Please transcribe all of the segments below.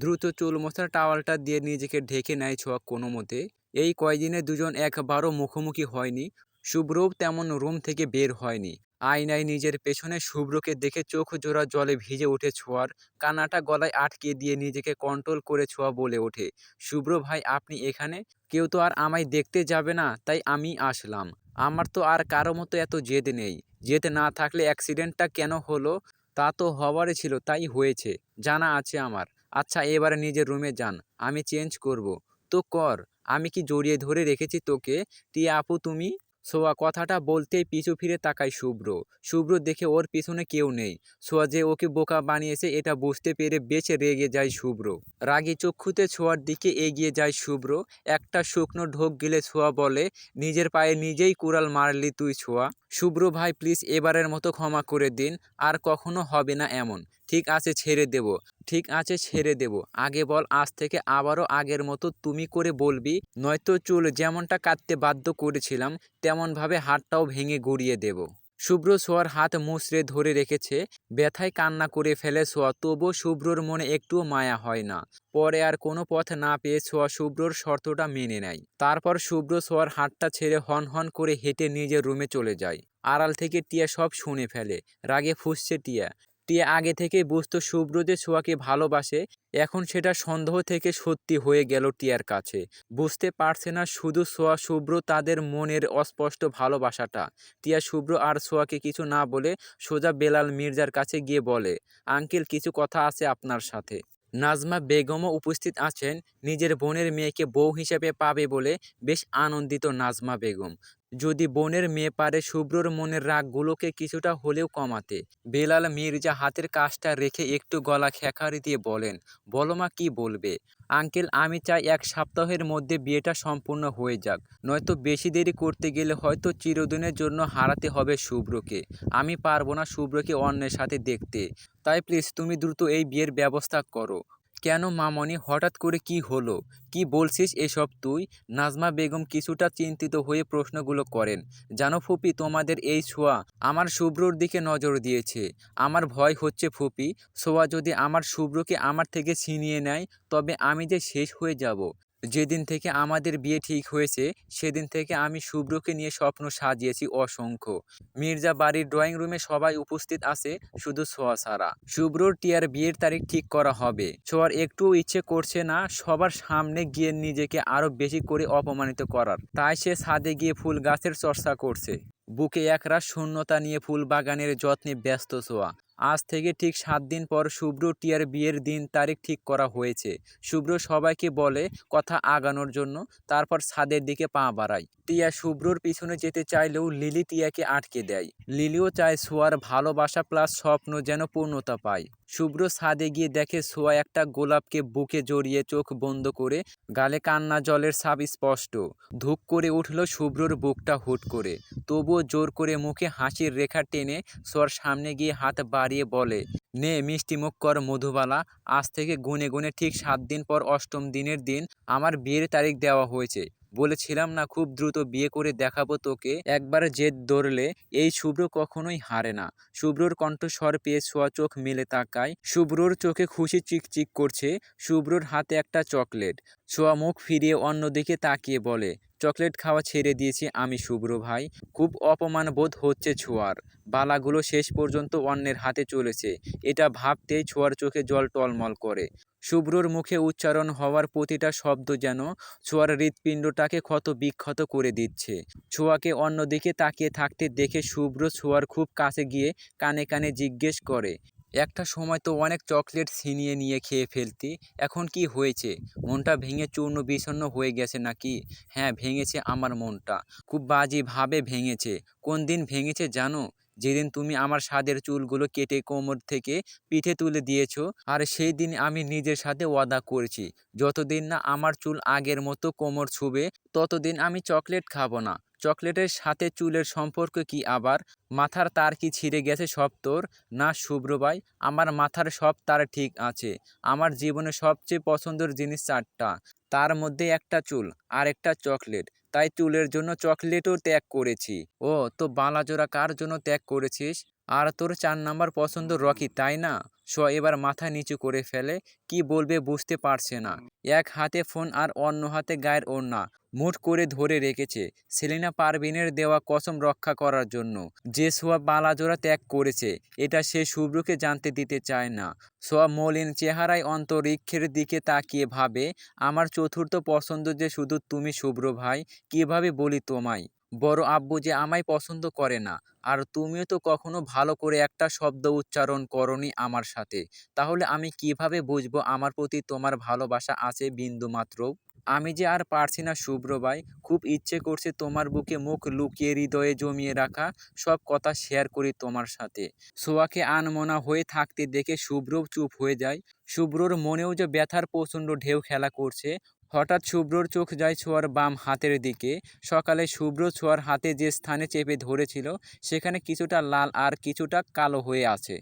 দ্রুত চুল মোছার টাওয়ালটা দিয়ে নিজেকে ঢেকে নেয় ছোঁয়া কোনো মতে। এই কয়দিনে দুজন একবারও মুখোমুখি হয়নি। শুভ্রও তেমন রুম থেকে বের হয়নি। আয়নায় নিজের পেছনে শুভ্রকে দেখে চোখ জোড়া জলে ভিজে ওঠে ছোঁয়ার। কানাটা গলায় আটকে দিয়ে নিজেকে কন্ট্রোল করে ছোঁয়া বলে ওঠে। শুভ্র ভাই, আপনি এখানে? কেউ তো আর আমায় দেখতে যাবে না, তাই আমি আসলাম। আমার তো আর কারও মতো এত জেদ নেই। জেদ না থাকলে অ্যাক্সিডেন্টটা কেন হলো? তা তো হওয়ারই ছিল, তাই হয়েছে। জানা আছে আমার। আচ্ছা এবারে নিজের রুমে যান, আমি চেঞ্জ করব। তো কর, আমি কি জড়িয়ে ধরে রেখেছি তোকে? টিয়া আপু, তুমি? সোয়া কথাটা বলতেই পিছু ফিরে তাকায় শুভ্র। শুভ্র দেখে ওর পিছনে কেউ নেই। সোয়া যে ওকে বোকা বানিয়েছে, এটা বুঝতে পেরে বেঁচে রেগে যায় শুভ্র। রাগী চক্ষুতে ছোঁয়ার দিকে এগিয়ে যায় শুভ্র। একটা শুকনো ঢোক গিলে ছোঁয়া বলে, নিজের পায়ে নিজেই কুড়াল মারলি তুই ছোঁয়া। শুভ্র ভাই প্লিজ এবারের মতো ক্ষমা করে দিন, আর কখনো হবে না এমন। ঠিক আছে, ছেড়ে দেব। ঠিক আছে, ছেড়ে দেব। আগে বল, আজ থেকে আবারও আগের মতো তুমি করে বলবি, নয়তো চুল যেমনটা কাটতে বাধ্য করেছিলাম, তেমনভাবে হাতটাও ভেঙে গড়িয়ে দেব। শুভ্র সোয়ার হাত মুচড়ে ধরে রেখেছে, ব্যথায় কান্না করে ফেলে সোয়া, তবুও শুভ্রর মনে একটুও মায়া হয় না। পরে আর কোনো পথ না পেয়ে সোয়া শুভ্রর শর্তটা মেনে নেয়। তারপর শুভ্র সোয়ার হাতটা ছেড়ে হন হন করে হেঁটে নিজের রুমে চলে যায়। আড়াল থেকে টিয়া সব শুনে ফেলে। রাগে ফুসছে টিয়া। টিয়া আগে থেকেই বুঝতো শুভ্র যে ছোঁয়াকে ভালোবাসে, এখন সেটা সন্দেহ থেকে সত্যি হয়ে গেল টিয়ার কাছে। বুঝতে পারছে না শুধু সোয়া শুভ্র তাদের মনের অস্পষ্ট ভালোবাসাটা। টিয়া শুভ্র আর সোয়াকে কিছু না বলে সোজা বেলাল মির্জার কাছে গিয়ে বলে, আঙ্কেল, কিছু কথা আছে আপনার সাথে। নাজমা বেগমও উপস্থিত আছেন, নিজের বোনের মেয়েকে বউ হিসেবে পাবে বলে বেশ আনন্দিত নাজমা বেগম। যদি বোনের মেয়ে পারে শুভ্রর মনের রাগগুলোকে কিছুটা হলেও কমাতে। বেলাল মির্জা হাতের কাজটা রেখে একটু গলা খেকারি দিয়ে বলেন, বলো মা, কি বলবে? আঙ্কেল, আমি চাই এক সপ্তাহের মধ্যে বিয়েটা সম্পূর্ণ হয়ে যাক। নয়তো বেশি দেরি করতে গেলে হয়তো চিরদিনের জন্য হারাতে হবে শুভ্রকে। আমি পারব না শুভ্রকে অন্যের সাথে দেখতে। তাই প্লিজ তুমি দ্রুত এই বিয়ের ব্যবস্থা করো। কেন মামনি? হঠাৎ করে কি হলো? কি বলছিস এসব তুই? নাজমা বেগম কিছুটা চিন্তিত হয়ে প্রশ্নগুলো করেন। জানো ফুপি, তোমাদের এই ছোঁয়া আমার শুভ্রর দিকে নজর দিয়েছে। আমার ভয় হচ্ছে ফুপি। ছোঁয়া যদি আমার শুভ্রকে আমার থেকে ছিনিয়ে নেয়, তবে আমি যে শেষ হয়ে যাব। যেদিন থেকে আমাদের বিয়ে ঠিক হয়েছে, সেদিন থেকে আমি শুভ্রকে নিয়ে স্বপ্ন সাজিয়েছি অসংখ্য। মির্জা বাড়ির ড্রয়িং রুমে সবাই উপস্থিত আছে, শুধু ছোঁয়া ছাড়া শুভ্রর টিয়ার বিয়ের তারিখ ঠিক করা হবে। ছোঁয়ার একটুও ইচ্ছে করছে না, সবার সামনে গিয়ে নিজেকে আরও বেশি করে অপমানিত করার। তাই সে ছাদে গিয়ে ফুল গাছের চর্চা করছে। বুকে একরাশ শূন্যতা নিয়ে ফুল বাগানের যত্নে ব্যস্ত ছোঁয়া আজ থেকে ঠিক সাত দিন পর শুভ্র টিয়ার বিয়ের দিন তারিখ ঠিক করা হয়েছে। শুভ্র সবাইকে বলে কথা আগানোর জন্য, তারপর ছাদের দিকে পা বাড়ায়। টিয়া শুভ্রর পিছনে যেতে চাইলেও লিলি টিয়াকে আটকে দেয়। লিলিও চায় সোয়ার ভালোবাসা প্লাস স্বপ্ন যেন পূর্ণতা পায়। শুভ্র ছাদে গিয়ে দেখে সোয়া একটা গোলাপকে বুকে জড়িয়ে চোখ বন্ধ করে গালে কান্না জলের ছাপ স্পষ্ট। ধুক করে উঠল শুভ্রর বুকটা হুট করে। তবুও জোর করে মুখে হাসির রেখা টেনে সোয়ার সামনে গিয়ে হাত বাড়িয়ে বলে, নে মিষ্টি মুখ কর মধুবালা, আজ থেকে গুনে গুনে ঠিক সাত দিন পর অষ্টম দিনের দিন আমার বিয়ের তারিখ দেওয়া হয়েছে। বলেছিলাম না খুব দ্রুত বিয়ে করে দেখাবো তোকে, একবার জেদ ধরলে এই শুভ্র কখনোই হারে না। শুভ্রর কণ্ঠস্বর পেয়ে ছোঁয়া চোখ মেলে তাকায়, শুভ্রর চোখে খুশি চিকচিক করছে, শুভ্রর হাতে একটা চকলেট। ছোঁয়া মুখ ফিরিয়ে অন্যদিকে তাকিয়ে বলে চকলেট খাওয়া ছেড়ে দিয়েছি আমি, শুভ্র ভাই। খুব অপমান বোধ হচ্ছে ছোঁয়ার। বালাগুলো শেষ পর্যন্ত অন্যের হাতে চলেছে। এটা ভাবতেই ছোঁয়ার চোখে জল টলমল করে। শুভ্রর মুখে উচ্চারণ হওয়ার প্রতিটা শব্দ যেন ছোঁয়ার হৃৎপিণ্ডটাকে ক্ষত বিক্ষত করে দিচ্ছে। ছোঁয়াকে অন্যদিকে তাকিয়ে থাকতে দেখে শুভ্র ছোঁয়ার খুব কাছে গিয়ে কানে কানে জিজ্ঞেস করে একটা সময় তো অনেক চকলেট ছিনিয়ে নিয়ে খেয়ে ফেলতি, এখন কি হয়েছে? মনটা ভেঙে চূর্ণ বিষণ্ণ হয়ে গেছে নাকি? হ্যাঁ ভেঙেছে আমার মনটা, খুব বাজেভাবে ভেঙেছে। কোন দিন ভেঙেছে জানো? যেদিন তুমি আমার স্বাদের চুলগুলো কেটে কোমর থেকে পিঠে তুলে দিয়েছ, আর সেই দিন আমি নিজের সাথে ওয়াদা করেছি, যতদিন না আমার চুল আগের মতো কোমর ছুবে, ততদিন আমি চকলেট খাব না। চকলেটের সাথে চুলের সম্পর্ক কি আবার? মাথার তার কি ছিঁড়ে গেছে সব তোর? না শুভ্রবাই আমার মাথার সব তার ঠিক আছে। আমার জীবনে সবচেয়ে পছন্দের জিনিস চারটা। তার মধ্যে একটা চুল আর একটা চকলেট। তাই চুলের জন্য চকলেটও ত্যাগ করেছি। ও, তো বালাজোড়া কার জন্য ত্যাগ করেছিস? আর তোর চার নাম্বার পছন্দ রকি, তাই না? স, এবার মাথা নিচু করে ফেলে। কি বলবে বুঝতে পারছে না। এক হাতে ফোন আর অন্য হাতে গায়ের ওড়না মুঠ করে ধরে রেখেছে সেলিনা পারভিনের দেওয়া কসম রক্ষা করার জন্য। যে সোয়া বালাজোড়া ত্যাগ করেছে, এটা সে শুভ্রকে জানতে দিতে চায় না। সোয়া মলিন চেহারায় অন্তরিক্ষের দিকে তাকিয়ে ভাবে, আমার চতুর্থ পছন্দ যে শুধু তুমি শুভ্র ভাই, কীভাবে বলি তোমায়? বড় আব্বু যে আমায় পছন্দ করে না। আর তুমিও তো কখনো ভালো করে একটা শব্দ উচ্চারণ করনি আমার সাথে। তাহলে আমি কীভাবে বুঝব আমার প্রতি তোমার ভালোবাসা আছে বিন্দু মাত্র আমি যে আর পারছি না, শুভ্র ভাই। খুব ইচ্ছে করছে তোমার বুকে মুখ লুকিয়ে, হৃদয়ে জমিয়ে রাখা সব কথা শেয়ার করি তোমার সাথে। সোয়াকে আনমনা হয়ে থাকতে দেখে শুভ্রও চুপ হয়ে যায়। শুভ্রর মনেও যে ব্যথার প্রচণ্ড ঢেউ খেলা করছে। হঠাৎ শুভ্রর চোখ যায় ছোঁয়ার বাম হাতের দিকে। সকালে শুভ্র ছোঁয়ার হাতে যে স্থানে চেপে ধরেছিল, সেখানে কিছুটা লাল আর কিছুটা কালো হয়ে আছে।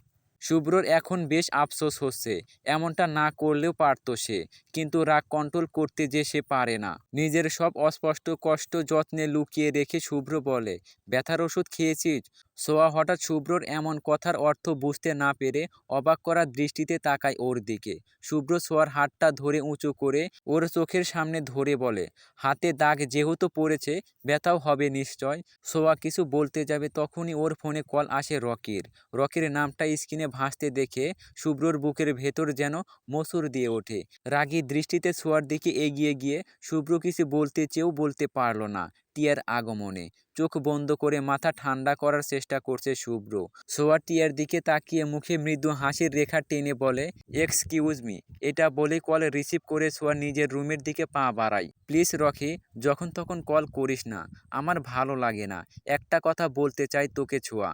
শুভ্রর এখন বেশ আফসোস হচ্ছে, এমনটা না করলেও পারত সে, কিন্তু রাগ কন্ট্রোল করতে যে সে পারে না। নিজের সব অস্পষ্ট কষ্ট যত্নে লুকিয়ে রেখে শুভ্র বলে, ব্যথার ওষুধ খেয়েছিস? সোয়া হঠাৎ শুভ্রর এমন কথার অর্থ বুঝতে না পেরে অবাক করা দৃষ্টিতে তাকায় ওর দিকে। শুভ্র সোয়ার হাতটা ধরে উঁচু করে ওর চোখের সামনে ধরে বলে, হাতে দাগ যেহেতু পড়েছে, ব্যথাও হবে নিশ্চয়। সোয়া কিছু বলতে যাবে তখনই ওর ফোনে কল আসে রকির। রকির নামটা স্ক্রিনে ভাসতে দেখে শুভ্রর বুকের ভেতর যেন মসুর দিয়ে ওঠে। রাগী দৃষ্টিতে সোয়ার দিকে এগিয়ে গিয়ে শুভ্র কিছু বলতে চেয়েও বলতে পারল না। টিয়ার আগমনে। চোখ বন্ধ করে মাথা ঠান্ডা করার চেষ্টা করছে শুভ্র। সোয়া টিয়ার দিকে তাকিয়ে মুখে মৃদু হাসির রেখা টেনে বলে, এক্সকিউজ মি, এটা বলে কল রিসিভ করে সোয়া নিজের রুমের দিকে পা বাড়াই প্লিজ রকি, যখন তখন কল করিস না, আমার ভালো লাগে না। একটা কথা বলতে চাই তোকে ছোঁয়া।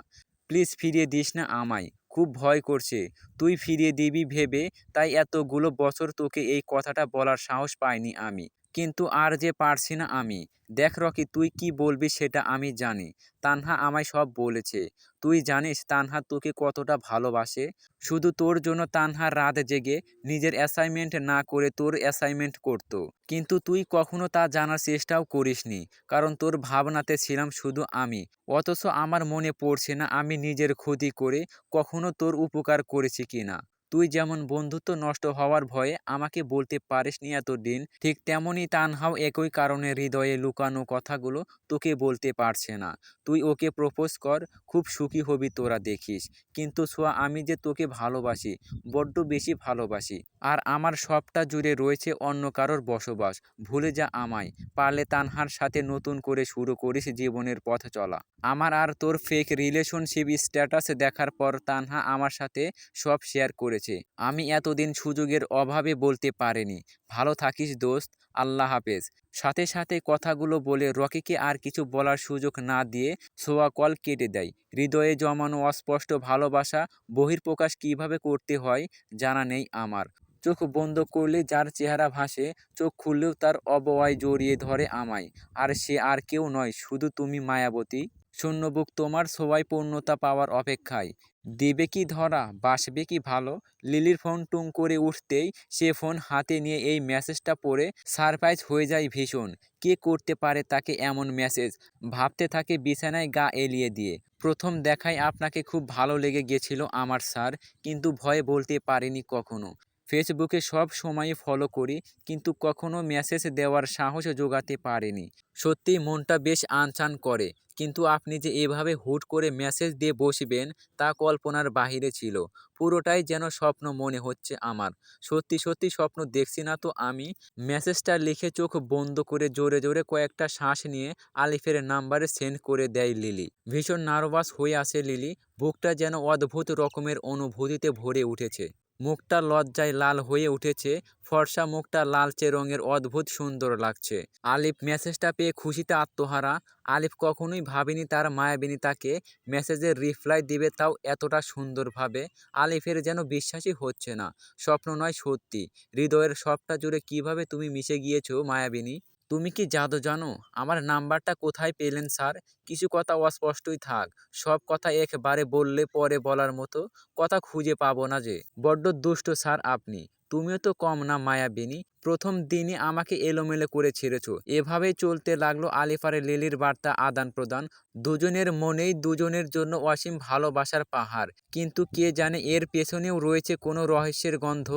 প্লিজ ফিরিয়ে দিস না আমায়, খুব ভয় করছে। তুই ফিরিয়ে দিবি ভেবে, তাই এতগুলো বছর তোকে এই কথাটা বলার সাহস পাইনি আমি। কিন্তু আর যে পারছি না আমি। দেখ রকি, তুই কি বলবি সেটা আমি জানি। তানহা আমায় সব বলেছে। তুই জানিস তানহা তোকে কতটা ভালোবাসে? শুধু তোর জন্য তানহা রাত জেগে নিজের অ্যাসাইনমেন্ট না করে তোর অ্যাসাইনমেন্ট করতো। কিন্তু তুই কখনো তা জানার চেষ্টাও করিসনি, কারণ তোর ভাবনাতে ছিলাম শুধু আমি। অথচ আমার মনে পড়ছে না আমি নিজের ক্ষতি করে কখনো তোর উপকার করেছি কিনা। তুই যেমন বন্ধুত্ব নষ্ট হওয়ার ভয়ে আমাকে বলতে পারিস পারিসনি এতদিন, ঠিক তেমনই তানহাও একই কারণে হৃদয়ে লুকানো কথাগুলো তোকে বলতে পারছে না। তুই ওকে প্রপোজ কর, খুব সুখী হবি তোরা দেখিস। কিন্তু সোয়া আমি যে তোকে ভালোবাসি, বড্ড বেশি ভালোবাসি। আর আমার সবটা জুড়ে রয়েছে অন্য কারোর বসবাস। ভুলে যা আমায়, পারলে তানহার সাথে নতুন করে শুরু করিস জীবনের পথ চলা। আমার আর তোর ফেক রিলেশনশিপ স্ট্যাটাস দেখার পর তানহা আমার সাথে সব শেয়ার করেছে। আমি এতদিন সুযোগের অভাবে বলতে পারিনি। ভালো থাকিস দোস্ত, আল্লাহ হাফেজ। সাথে সাথে কথাগুলো বলে রকিকে আর কিছু বলার সুযোগ না দিয়ে সোয়া কল কেটে দেয়। হৃদয়ে জমানো অস্পষ্ট ভালোবাসা বহির্প্রকাশ কীভাবে করতে হয় জানা নেই আমার। চোখ বন্ধ করলে যার চেহারা ভাসে, চোখ খুললেও তার অবয় জড়িয়ে ধরে আমায়। আর সে আর কেউ নয়, শুধু তুমি মায়াবতী। শূন্যবুক তোমার সবাই পূর্ণতা পাওয়ার অপেক্ষায়। দেবে কি ধরা, বাসবে কি ভালো? লিলির ফোন টুং করে উঠতেই সে ফোন হাতে নিয়ে এই মেসেজটা পড়ে সারপ্রাইজ হয়ে যায় ভীষণ। কে করতে পারে তাকে এমন মেসেজ? ভাবতে থাকে বিছানায় গা এলিয়ে দিয়ে। প্রথম দেখায় আপনাকে খুব ভালো লেগে গেছিল আমার স্যার, কিন্তু ভয়ে বলতে পারিনি কখনো। ফেসবুকে সব সময় ফলো করি, কিন্তু কখনো মেসেজ দেওয়ার সাহস জোগাতে পারিনি। সত্যি মনটা বেশ আনচান করে, কিন্তু আপনি যে এভাবে হুট করে মেসেজ দিয়ে বসবেন, তা কল্পনার বাহিরে ছিল। পুরোটাই যেন স্বপ্ন মনে হচ্ছে আমার। সত্যি সত্যি স্বপ্ন দেখছি না তো আমি। মেসেজটা লিখে চোখ বন্ধ করে জোরে জোরে কয়েকটা শ্বাস নিয়ে আলিফের নাম্বারে সেন্ড করে দেয় লিলি। ভীষণ নার্ভাস হয়ে আসে লিলি। বুকটা যেন অদ্ভুত রকমের অনুভূতিতে ভরে উঠেছে। মুখটা লজ্জায় লাল হয়ে উঠেছে, ফর্সা মুখটা লালচে রঙের অদ্ভুত সুন্দর লাগছে। আলিফ মেসেজটা পেয়ে খুশিতে আত্মহারা। আলিফ কখনোই ভাবেনি তার মায়াবিনী তাকে মেসেজের রিপ্লাই দিবে তাও এতটা সুন্দরভাবে। আলিফের যেন বিশ্বাসই হচ্ছে না। স্বপ্ন নয় সত্যি। হৃদয়ের সবটা জুড়ে কীভাবে তুমি মিশে গিয়েছো, মায়াবিনী? তুমি কি জাদু জানো? আমার নাম্বারটা কোথায় পেলেন, স্যার? কিছু কথা অস্পষ্টই থাক। সব কথা একবারে বললে পরে বলার মতো কথা খুঁজে পাবো না যে। বড্ড দুষ্ট, স্যার, আপনি। তুমিও তো কম না, মায়াবিনী। প্রথম দিনই আমাকে এলোমেলো করে ছেড়েছো। এভাবেই চলতে লাগল আলিফার লিলির বার্তা আদান প্রদান। দুজনের মনেই দুজনের জন্য অসীম ভালোবাসার পাহাড়। কিন্তু কে জানে এর পেছনেও রয়েছে কোনো রহস্যের গন্ধ?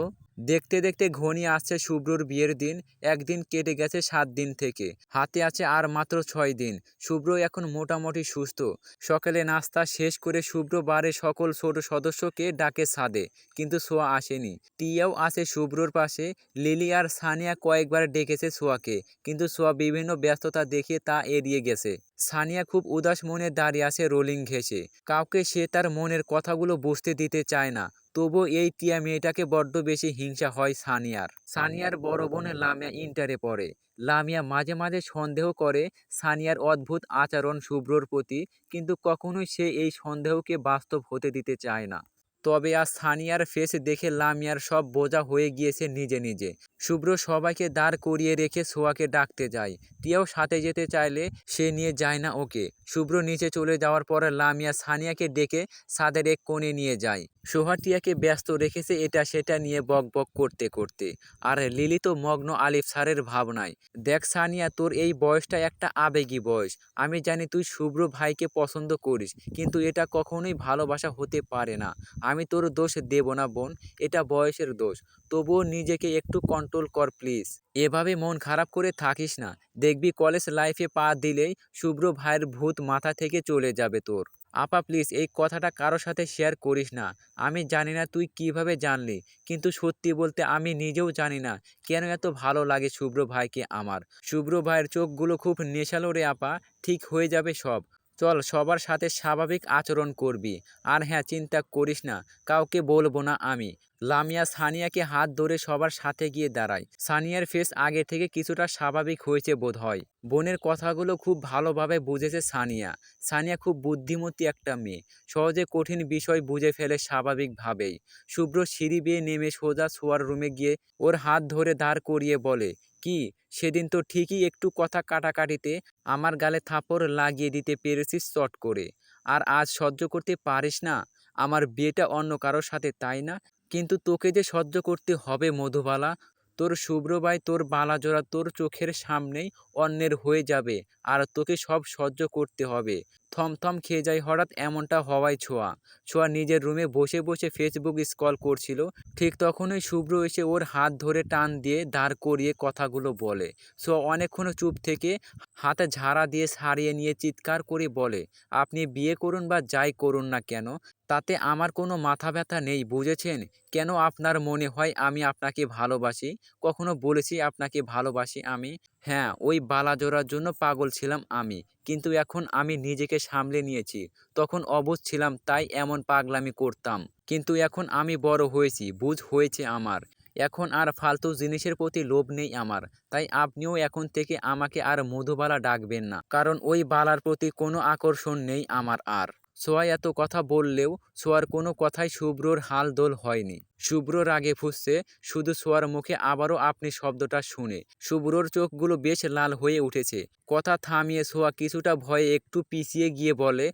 দেখতে দেখতে ঘনিয়ে আসছে শুভ্রর বিয়ের দিন। একদিন কেটে গেছে সাত দিন থেকে। হাতে আছে আর মাত্র ছয় দিন। শুভ্র এখন মোটামুটি সুস্থ। সকালে নাস্তা শেষ করে শুভ্র বারে সকল ছোট সদস্যকে ডাকে ছাদে। কিন্তু সোয়া আসেনি। টিয়াও আছে শুভ্রর পাশে। লিলি আর সানিয়া কয়েকবার ডেকেছে সোয়াকে, কিন্তু সোয়া বিভিন্ন ব্যস্ততা দেখে তা এড়িয়ে গেছে। সানিয়া খুব উদাস মনে দাঁড়িয়ে আছে রোলিং ঘেঁষে। কাউকে সে তার মনের কথাগুলো বুঝতে দিতে চায় না তবু এই টিয়া মেয়েটাকে বড্ড বেশি হিংসা হয় সানিয়ার। সানিয়ার বড় বোন লামিয়া ইন্টারে পড়ে। লামিয়া মাঝে মাঝে সন্দেহ করে সানিয়ার অদ্ভুত আচরণ শুভ্রর প্রতি, কিন্তু কখনোই সে এই সন্দেহকে বাস্তব হতে দিতে চায় না। তবে আর সানিয়ার ফেস দেখে লামিয়ার সব বোঝা হয়ে গিয়েছে নিজে নিজে। শুভ্র সবাইকে দাঁড় করিয়ে রেখে সোয়াকে ডাকতে যায়। টিয়াও সাথে যেতে চাইলে সে নিয়ে যায় না ওকে। শুভ্র নিচে চলে যাওয়ার পরে লামিয়া সানিয়াকে ডেকে সাদের এক কোণে নিয়ে যায়। সোহা টিয়াকে ব্যস্ত রেখেছে এটা সেটা নিয়ে বক বক করতে করতে। আর লিলি তো মগ্ন আলিফ স্যারের ভাবনায়। দেখ সানিয়া, তোর এই বয়সটা একটা আবেগী বয়স। আমি জানি তুই শুভ্র ভাইকে পছন্দ করিস, কিন্তু এটা কখনোই ভালোবাসা হতে পারে না। আমি তোর দোষ দেব না, বোন। এটা বয়সের দোষ। তবুও নিজেকে একটু কন্ট্রোল কর প্লিজ এভাবে মন খারাপ করে থাকিস না। দেখবি কলেজ লাইফে পা দিলেই শুভ্র ভাইয়ের ভূত মাথা থেকে চলে যাবে তোর। আপা প্লিজ এই কথাটা কারোর সাথে শেয়ার করিস না। আমি জানি না তুই কীভাবে জানলি, কিন্তু সত্যি বলতে আমি নিজেও জানি না কেন এত ভালো লাগে শুভ্র ভাইকে আমার। শুভ্র ভাইয়ের চোখগুলো খুব নেশালো রে আপা, ঠিক হয়ে যাবে সব। চল সবার সাথে স্বাভাবিক আচরণ করবি। আর হ্যাঁ চিন্তা করিস না, কাউকে বলব না আমি। লামিয়া সানিয়াকে হাত ধরে সবার সাথে গিয়ে দাঁড়ায়। সানিয়ার ফেস আগে থেকে কিছুটা স্বাভাবিক হয়েছে বোধ হয় বোনের কথাগুলো খুব ভালোভাবে বুঝেছে সানিয়া। সানিয়া খুব বুদ্ধিমতী একটা মেয়ে। সহজে কঠিন বিষয় বুঝে ফেলে স্বাভাবিকভাবেই। শুভ্র সিঁড়ি বেয়ে নেমে সোজা শোয়ার রুমে গিয়ে ওর হাত ধরে দাঁড় করিয়ে বলে কি? সেদিন তো ঠিকই একটু কথা কাটাকাটিতে আমার গালে থাপড় লাগিয়ে দিতে পেরেছিস চট করে। আর আজ সহ্য করতে পারিস না? আমার বিয়েটা অন্য কারোর সাথে, তাই না? কিন্তু তোকে যে সহ্য করতে হবে, মধুবালা তোর শুভ্রবাই তোর বালাজোড়া তোর চোখের সামনেই অন্যের হয়ে যাবে আর তোকে সব সহ্য করতে হবে। থমথম খেয়ে যায় হঠাৎ এমনটা হওয়ায় ছোঁয়া। ছোঁয়া নিজের রুমে বসে বসে ফেসবুক স্ক্রল করছিল। ঠিক তখনই শুভ্র এসে ওর হাত ধরে টান দিয়ে দাঁড় করিয়ে কথাগুলো বলে। ছোঁয়া অনেকক্ষণ চুপ থেকে হাতে ঝাড়া দিয়ে সারিয়ে নিয়ে চিৎকার করে বলে, আপনি বিয়ে করুন বা যাই করুন না কেন? তাতে আমার কোনো মাথা ব্যথা নেই, বুঝেছেন? কেন আপনার মনে হয় আমি আপনাকে ভালোবাসি? কখনো বলেছি আপনাকে ভালোবাসি আমি? হ্যাঁ ওই বালা বালাজোড়ার জন্য পাগল ছিলাম আমি, কিন্তু এখন আমি নিজেকে সামলে নিয়েছি। তখন অবুঝ ছিলাম, তাই এমন পাগলামি করতাম। কিন্তু এখন আমি বড় হয়েছি, বুঝ হয়েছে আমার। এখন আর ফালতু জিনিসের প্রতি লোভ নেই আমার, তাই আপনিও এখন থেকে আমাকে আর মধুবালা ডাকবেন না, কারণ ওই বালার প্রতি কোনো আকর্ষণ নেই আমার আর। সোয়া এত কথা বললেও সোয়ার কোনো কথাই শুভ্রর হাল দোল হয়নি। শুভ্র রাগে ফুসছে, শুধু সোয়ার মুখে আবারও আপনি শব্দটা শুনে। শুভ্রর চোখগুলো বেশ লাল হয়ে উঠেছে। কথা থামিয়ে সোয়া কিছুটা ভয়ে একটু পিছিয়ে গিয়ে বলে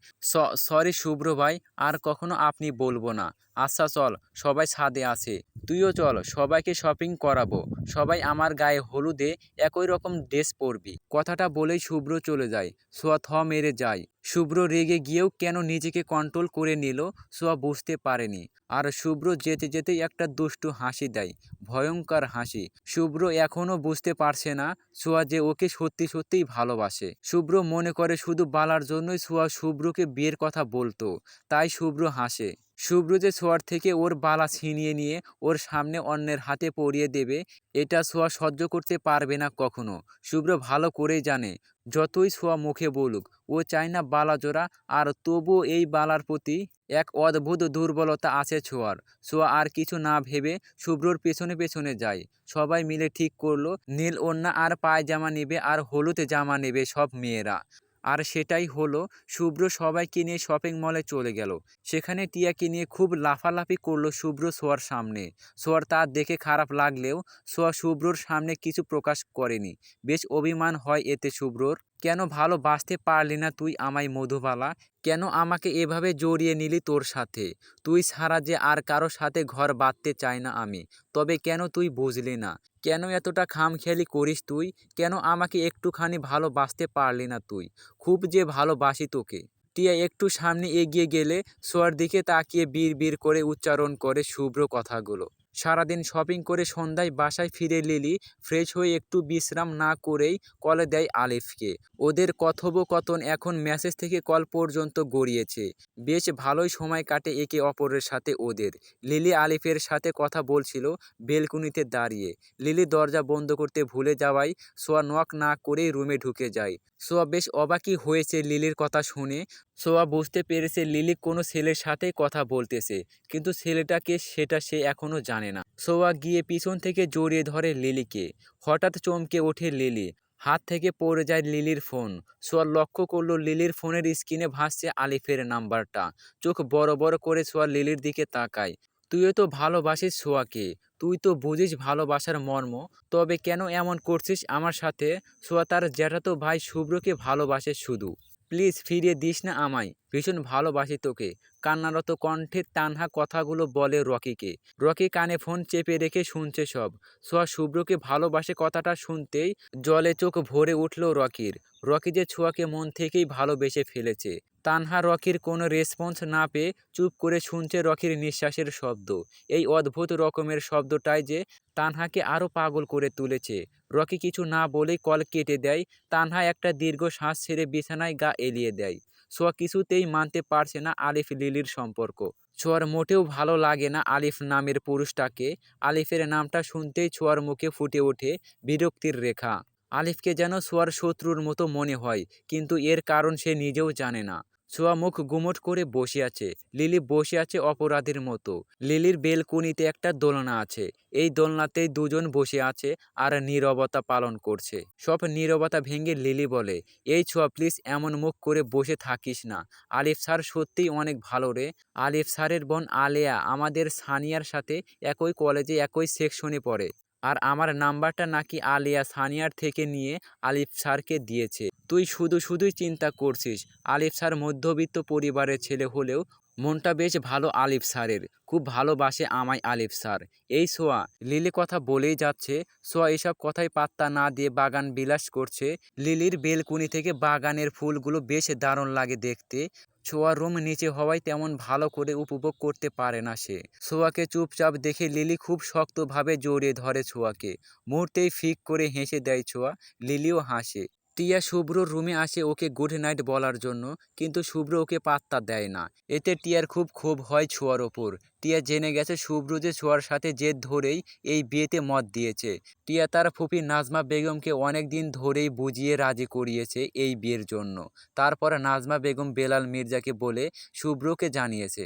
সরি শুভ্র ভাই, আর কখনো আপনি বলব না। আচ্ছা চল, সবাই ছাদে আছে। তুইও চল, সবাইকে শপিং করাবো। সবাই আমার গায়ে হলুদে একই রকম ড্রেস পরবি কথাটা বলেই শুভ্র চলে যায়। সোয়া থ মেরে যায়। শুভ্র রেগে গিয়েও কেন নিজেকে কন্ট্রোল করে নিল? সোয়া বুঝতে পারেনি। আর শুভ্র যেতে যেতেই একটা দুষ্টু হাসি দেয়, ভয়ঙ্কর হাসি। শুভ্র এখনও বুঝতে পারছে না সোয়া যে ওকে সত্যি সত্যিই ভালোবাসে। শুভ্র মনে করে শুধু বালার জন্যই সোয়া শুভ্রকে বিয়ের কথা বলতো, তাই শুভ্র হাসে। শুভ্র যে সোয়ার থেকে ওর বালা ছিনিয়ে নিয়ে ওর সামনে অন্যের হাতে পরিয়ে দেবে, এটা সোয়া সহ্য করতে পারবে না কখনো। শুভ্র ভালো করেই জানে যতই শোয়া মুখে বলুক, ও চায় না বালা জোড়া, আর তবু এই বালার প্রতি এক অদ্ভুত দুর্বলতা আছে ছোঁয়ার। সোয়া আর কিছু না ভেবে শুভ্রর পেছনে পেছনে যায়। সবাই মিলে ঠিক করল, নীল ওন্না আর পায়জামা নেবে আর হলুদ জামা নেবে সব মেয়েরা। আর সেটাই হলো, শুভ্র সবাইকে নিয়ে শপিং মলে চলে গেল। সেখানে টিয়াকে নিয়ে খুব লাফালাফি করল শুভ্র সোয়ার সামনে। সোয়ার তার দেখে খারাপ লাগলেও, সোয়া শুভ্রর সামনে কিছু প্রকাশ করেনি। বেশ অভিমান হয় এতে শুভ্রর। কেন ভালোবাসতে পারলি না তুই আমায়, মধুবালা? কেন আমাকে এভাবে জড়িয়ে নিলি তোর সাথে? তুই ছাড়া যে আর কারও সাথে ঘর বাঁধতে চাই না আমি। তবে কেন তুই বুঝলি না? কেন এতটা খামখেয়ালি করিস তুই? কেন আমাকে একটুখানি ভালোবাসতে পারলি না তুই? খুব যে ভালোবাসি তোকে। টিয়া একটু সামনে এগিয়ে গেলে, সোয়ার দিকে তাকিয়ে বীর বীর করে উচ্চারণ করে শুভ্র কথাগুলো। সারাদিন শপিং করে সন্ধ্যায় বাসায় ফিরে লিলি, ফ্রেশ হয়ে একটু বিশ্রাম না করেই কলে দেয় আলিফকে। ওদের কথোপকথন এখন মেসেজ থেকে কল পর্যন্ত গড়িয়েছে। বেশ ভালোই সময় কাটে একে অপরের সাথে ওদের। লিলি আলিফের সাথে কথা বলছিল বেলকুনিতে দাঁড়িয়ে। লিলি দরজা বন্ধ করতে ভুলে যাওয়ায় সোয়া নক না করেই রুমে ঢুকে যায়। সোয়া বেশ অবাকই হয়েছে লিলির কথা শুনে। সোয়া বুঝতে পেরেছে লিলি কোনো ছেলের সাথেই কথা বলতেছে, কিন্তু ছেলেটাকে সেটা সে এখনও জানে না। সোয়া গিয়ে পিছন থেকে জড়িয়ে ধরে লিলিকে। হঠাৎ চমকে ওঠে লিলি। হাত থেকে পড়ে যায় লিলির ফোন। সোয়া লক্ষ্য করল লিলির ফোনের স্ক্রিনে ভাসছে আলিফের নাম্বারটা। চোখ বড় বড় করে সোয়া লিলির দিকে তাকায়। তুইও তো ভালোবাসিস সোয়াকে। তুই তো বুঝিস ভালোবাসার মর্ম, তবে কেন এমন করছিস আমার সাথে? সোয়া তার জ্যাঠাতো ভাই শুভ্রকে ভালোবাসে শুধু। প্লিজ ফিরিয়ে দিস না আমায়, ভীষণ ভালোবাসি তোকে। কান্নারত কণ্ঠে টানহা কথাগুলো বলে রকিকে। রকি কানে ফোন চেপে রেখে শুনছে সব। সোয়া শুভ্রকে ভালোবাসে কথাটা শুনতেই জলে চোখ ভরে উঠল রকির। রকি যে ছোঁয়াকে মন থেকেই ভালোবেসে ফেলেছে। তানহা রকির কোনো রেসপন্স না পেয়ে চুপ করে শুনছে রকির নিঃশ্বাসের শব্দ। এই অদ্ভুত রকমের শব্দটাই যে তানহাকে আরও পাগল করে তুলেছে। রকি কিছু না বলেই কল কেটে দেয়। তানহা একটা দীর্ঘ শ্বাস ছেড়ে বিছানায় গা এলিয়ে দেয়। সোয়া কিছুতেই মানতে পারছে না আলিফ লিলির সম্পর্ক। ছোয়ার মোটেও ভালো লাগে না আলিফ নামের পুরুষটাকে। আলিফের নামটা শুনতেই ছোয়ার মুখে ফুটে ওঠে বিরক্তির রেখা। আলিফকে যেন সোয়ার শত্রুর মতো মনে হয়, কিন্তু এর কারণ সে নিজেও জানে না। সোয়া মুখ গুমট করে বসে আছে। লিলি বসে আছে অপরাধীর মতো। লিলির বেলকুনিতে একটা দোলনা আছে। এই দোলনাতেই দুজন বসে আছে আর নীরবতা পালন করছে। সব নীরবতা ভেঙে লিলি বলে, এই ছোয়া, প্লিজ এমন মুখ করে বসে থাকিস না। আলিফ স্যার সত্যিই অনেক ভালো রে। আলিফ স্যারের বোন আলেয়া আমাদের সানিয়ার সাথে একই কলেজে একই সেকশনে পড়ে। আর আমার নাম্বারটা নাকি আলিয়া সানিয়ার থেকে নিয়ে আলিফ স্যারকে দিয়েছে। তুই শুধু শুধুই চিন্তা করছিস। আলিফ স্যার মধ্যবিত্ত পরিবারের ছেলে হলেও মনটা বেশ ভালো আলিফ স্যারের। খুব ভালোবাসে আমায় আলিফ স্যার। এই সোয়া, লিলি কথা বলেই যাচ্ছে। সোয়া, এসব কথাই পাত্তা না দিয়ে বাগান বিলাস করছে। লিলির বেলকুনি থেকে বাগানের ফুলগুলো বেশ দারুণ লাগে দেখতে। ছোয়ার রুম নিচে হওয়ায় তেমন ভালো করে উপভোগ করতে পারে না সে। সোয়াকে চুপচাপ দেখে লিলি খুব শক্তভাবে জড়িয়ে ধরে ছোয়াকে। মুহূর্তেই ফিক করে হেসে দেয় ছোয়া। লিলিও হাসে। টিয়া শুভ্রর রুমে আসে ওকে গুড নাইট বলার জন্য, কিন্তু শুভ্র ওকে পাত্তা দেয় না। এতে টিয়ার খুব ক্ষোভ হয় ছোঁয়ার ওপর। টিয়া জেনে গেছে শুভ্র যে ছোঁয়ার সাথে জেদ ধরেই এই বিয়েতে মত দিয়েছে। টিয়া তার ফুপি নাজমা বেগমকে অনেক দিন ধরেই বুঝিয়ে রাজি করিয়েছে এই বিয়ের জন্য। তারপর নাজমা বেগম বেলাল মির্জাকে বলে শুভ্রকে জানিয়েছে।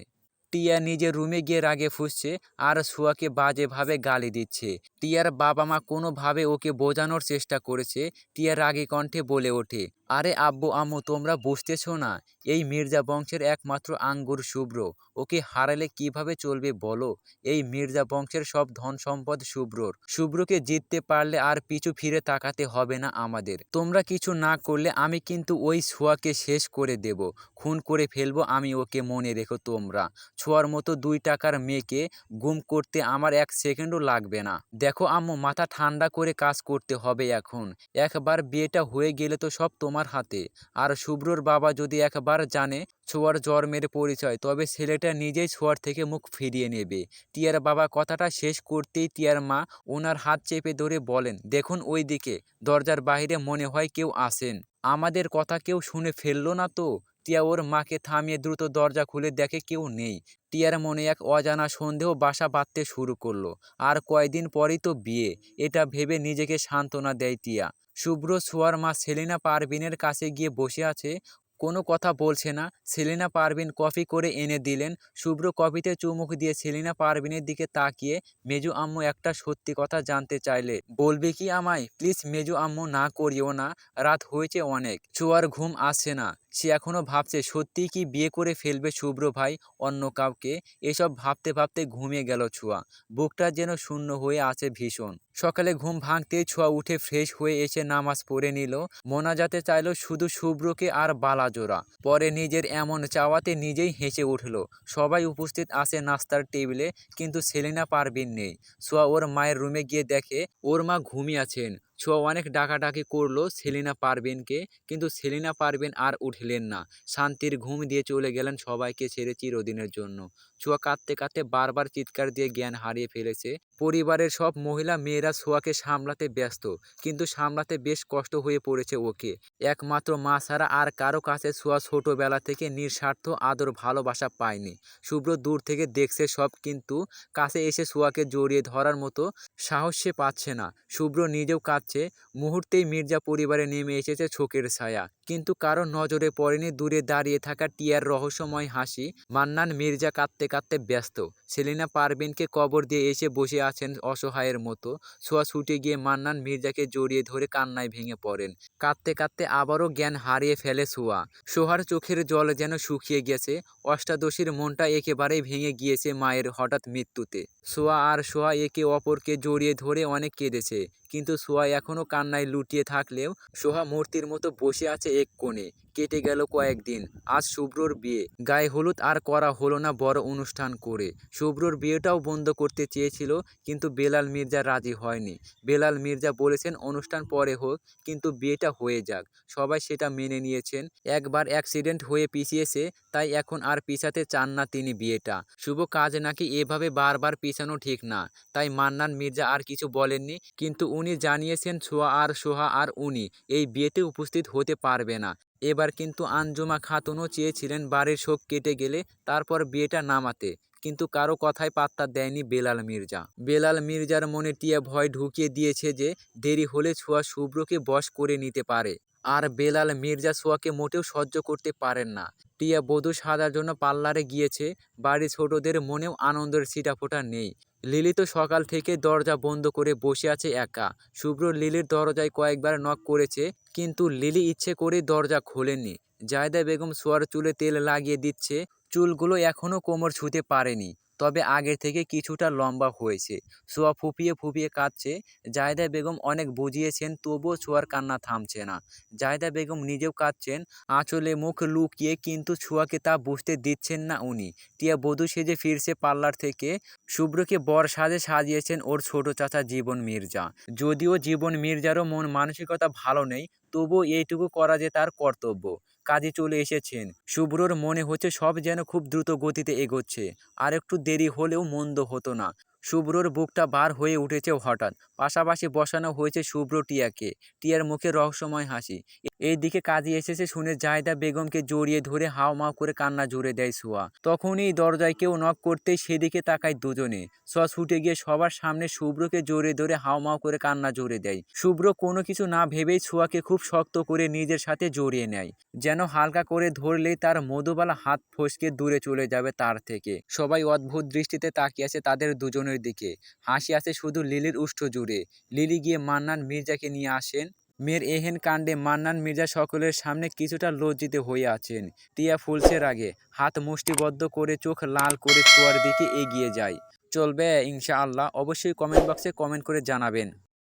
টিয়া নিজের রুমে গিয়ে রাগে ফুসছে আর সুয়াকে বাজেভাবে গালি দিচ্ছে। টিয়ার বাবা মা কোনোভাবে ওকে বোঝানোর চেষ্টা করেছে টিয়া রাগী কণ্ঠে বলে ওঠে, আরে আব্বু, আম্মু, তোমরা বুঝতেছো না। এই মির্জা বংশের একমাত্র আঙ্গুর শুভ্র। ওকে হারালে কীভাবে চলবে বলো? এই মির্জা বংশের সব ধন সম্পদ শুভ্রর। শুভ্রকে জিততে পারলে আর পিছু ফিরে তাকাতে হবে না আমাদের। তোমরা কিছু না করলে আমি কিন্তু ওই ছোঁয়াকে শেষ করে দেব। খুন করে ফেলব আমি ওকে, মনে রেখো তোমরা। ছোঁয়ার মতো দুই টাকার মেয়েকে গুম করতে আমার এক সেকেন্ডও লাগবে না। দেখো আম্মু, মাথা ঠান্ডা করে কাজ করতে হবে এখন। একবার বিয়েটা হয়ে গেলে তো সব তোমার হাতে। আর শুভ্রর বাবা যদি একবার জানে ছোঁয়ার জ্বর মেরে পরিচয়, তবে ছেলেটা নিজেই ছোঁয়ার থেকে মুখ ফিরিয়ে নেবে। টিয়ার বাবা কথাটা শেষ করতেই টিয়ার মা ওনার হাত চেপে ধরে বলেন, দেখুন ওই দিকে দরজার বাইরে মনে হয় কেউ আসেন আমাদের কথা কেউ শুনে ফেলল না তো? টিয়া ওর মাকে থামিয়ে দ্রুত দরজা খুলে দেখে কেউ নেই। টিয়ার মনে এক অজানা সন্দেহ বাসা বাঁধতে শুরু করল। আর কয়দিন পরেই তো বিয়ে। এটা ভেবে নিজেকে সান্ত্বনা দেয় টিয়া। শুভ্র ছোয়ার মা সেলিনা পারভিনের কাছে গিয়ে বসে আছে কোনো কথা বলছে না। সেলিনা পারভিন কফি করে এনে দিলেন। শুভ্র কফিতে চুমুক দিয়ে সেলিনা পারভিনের দিকে তাকিয়ে মেজু আম্মু একটা সত্যি কথা জানতে চাইলে, বলবে কি আমায়? প্লিজ মেজু আম্মু না করিও না। রাত হয়েছে অনেক। চুয়ার ঘুম আসছে না। সে এখনও ভাবছে, সত্যিই কি বিয়ে করে ফেলবে শুভ্র ভাই? অন্য কাউকে? এসব ভাবতে ভাবতে ঘুমিয়ে গেল ছোঁয়া। বুকটা যেন শূন্য হয়ে আছে ভীষণ। সকালে ঘুম ভাঙতেই ছোঁয়া উঠে ফ্রেশ হয়ে এসে নামাজ পড়ে নিল। মোনাজাতে চাইলো শুধু শুভ্রকে আর বালাজোড়া। পরে নিজের এমন চাওয়াতে নিজেই হেসে উঠল। সবাই উপস্থিত আছে নাস্তার টেবিলে, কিন্তু সেলিনা পারবিন নেই। ছোঁয়া ওর মায়ের রুমে গিয়ে দেখে, ওর মা ঘুমিয়ে আছেন। ছোঁয়া অনেক ডাকাডাকি করল সেলিনা পারবেনকে কিন্তু সেলিনা পারবেন আর উঠলেন না। শান্তির ঘুম দিয়ে চলে গেলেন সবাইকে ছেড়ে চিরদিনের জন্য। ছোঁয়া কাঁদতে কাঁদতে বারবার চিৎকার দিয়ে জ্ঞান হারিয়ে ফেলেছে। পরিবারের সব মহিলা মেয়েরা ছোঁয়াকে সামলাতে ব্যস্ত, কিন্তু সামলাতে বেশ কষ্ট হয়ে পড়েছে ওকে। একমাত্র মা ছাড়া আর কারও কাছে ছোঁয়া ছোটোবেলা থেকে নিঃস্বার্থ আদর ভালোবাসা পায়নি। শুভ্র দূর থেকে দেখছে সব, কিন্তু কাছে এসে ছোঁয়াকে জড়িয়ে ধরার মতো সাহস সে পাচ্ছে না। শুভ্র নিজেও কাঁদছে মুহূর্তেই মির্জা পরিবারে নেমে এসেছে শোকের ছায়া। কিন্তু কারও নজরে পড়েনি দূরে দাঁড়িয়ে থাকা টিয়ার রহস্যময় হাসি। মান্নান মির্জা কাঁদতে কাঁদতে ব্যস্ত। সেলিনা পারভিনকে কবর দিয়ে এসে বসে আছেন অসহায়ের মতো। ছোঁয়া ছুটে গিয়ে মান্নান মির্জাকে জড়িয়ে ধরে কান্নায় ভেঙে পড়েন। কাঁদতে কাঁদতে আবারও জ্ঞান হারিয়ে ফেলে ছোঁয়া। সোহার চোখের জল যেন শুকিয়ে গেছে। অষ্টাদশীর মনটা একেবারেই ভেঙে গিয়েছে মায়ের হঠাৎ মৃত্যুতে। সোয়া আর সোয়া একে অপরকে জড়িয়ে ধরে অনেক কেঁদেছে। কিন্তু সোয়া এখনও কান্নায় লুটিয়ে থাকলেও সোহা মূর্তির মতো বসে আছে এক কোণে। কেটে গেল কয়েকদিন। আজ শুভ্রর বিয়ে। গায়ে হলুদ আর করা হলো না বড় অনুষ্ঠান করে। শুভ্রর বিয়েটাও বন্ধ করতে চেয়েছিল, কিন্তু বেলাল মির্জা রাজি হয়নি। বেলাল মির্জা বলেছেন, অনুষ্ঠান পরে হোক, কিন্তু বিয়েটা হয়ে যাক। সবাই সেটা মেনে নিয়েছেন। একবার অ্যাক্সিডেন্ট হয়ে পিছিয়েছে, তাই এখন আর পিছাতে চান না তিনি বিয়েটা। শুভ কাজ নাকি এভাবে বারবার পিছানো ঠিক না। তাই মান্নান মির্জা আর কিছু বলেননি, কিন্তু উনি জানিয়েছেন, ছোঁয়া আর সোহা আর উনি এই বিয়েতে উপস্থিত হতে পারবে না। এবার কিন্তু আঞ্জুমা খাতুনও চেয়েছিলেন বাড়ির শোক কেটে গেলে তারপর বিয়েটা নামাতে। কিন্তু কারও কথায় পাত্তা দেয়নি বেলাল মির্জা। বেলাল মির্জার মনে টিয়া ভয় ঢুকিয়ে দিয়েছে যে দেরি হলে ছোঁয়া শুভ্রকে বশ করে নিতে পারে। আর বেলাল মির্জা সোয়াকে মোটেও সহ্য করতে পারেন না। টিয়া বধূ সাজার জন্য পার্লারে গিয়েছে। বাড়ির ছোটদের মনেও আনন্দের ছিটাফোঁটা নেই। লিলি তো সকাল থেকে দরজা বন্ধ করে বসে আছে একা। শুভ্র লিলির দরজায় কয়েকবার নক করেছে, কিন্তু লিলি ইচ্ছে করে দরজা খোলেনি। জায়দা বেগম সোয়ার চুলে তেল লাগিয়ে দিচ্ছে। চুলগুলো এখনও কোমর ছুঁতে পারেনি। তবে আগের থেকে কিছুটা লম্বা হয়েছে। সোয়া ফুপিয়ে ফুপিয়ে কাঁদছে। জায়দা বেগম অনেক বুঝিয়েছেন, তবুও ছোঁয়ার কান্না থামছে না। জায়দা বেগম নিজেও কাঁদছেন, আঁচলে মুখ লুকিয়ে কিন্তু ছোঁয়াকে তা বুঝতে দিচ্ছেন না উনি। টিয়া বধূ সেজে ফিরছে পার্লার থেকে। শুভ্রকে বর সাজে সাজিয়েছেন ওর ছোট চাচা জীবন মির্জা। যদিও জীবন মির্জারও মন মানসিকতা ভালো নেই, তবুও এইটুকু করা যে তার কর্তব্য। কাজে চলে এসেছেন। শুভ্রর মনে হচ্ছে সব যেন খুব দ্রুত গতিতে এগোচ্ছে। আর একটু দেরি হলেও মন্দ হতো না। শুভ্রর বুকটা বার হয়ে উঠেছে হঠাৎ। পাশাপাশি বসানো হয়েছে শুভ্র টিয়াকে। টিয়ার মুখে রহস্যময় হাসি। এইদিকে কাজে এসেছে শুনে জায়দা বেগমকে জড়িয়ে ধরে হাওমাও করে কান্না জুড়ে দেয় সোয়া। তখনই দরজায় কেউ নক করতেই সেদিকে তাকায় দুজনে। সোয়া ছুটে গিয়ে সবার সামনে শুভ্রকে জড়িয়ে ধরে হাওমাও করে কান্না জুড়ে দেয়। শুভ্র কোনো কিছু না ভেবেই ছোঁয়াকে খুব শক্ত করে নিজের সাথে জড়িয়ে নেয়। যেন হালকা করে ধরলেই তার মধুবালা হাত ফসকে দূরে চলে যাবে তার থেকে। সবাই অদ্ভুত দৃষ্টিতে তাকিয়ে আছে তাদের দুজনের দিকে। হাসি আছে শুধু লিলির উষ্ঠ জুড়ে লিলি গিয়ে মান্নান মির্জাকে নিয়ে আসেন। মেয়ের এহেন কাণ্ডে মান্নান মির্জা সকলের সামনে কিছুটা লজ্জিত হয়ে আছেন। টিয়া ফুলসের আগে হাত মুষ্টিবদ্ধ করে চোখ লাল করে চোয়ার দিকে এগিয়ে যায়। চলবে ইনশাআল্লাহ। অবশ্যই কমেন্ট বক্সে কমেন্ট করে জানাবেন।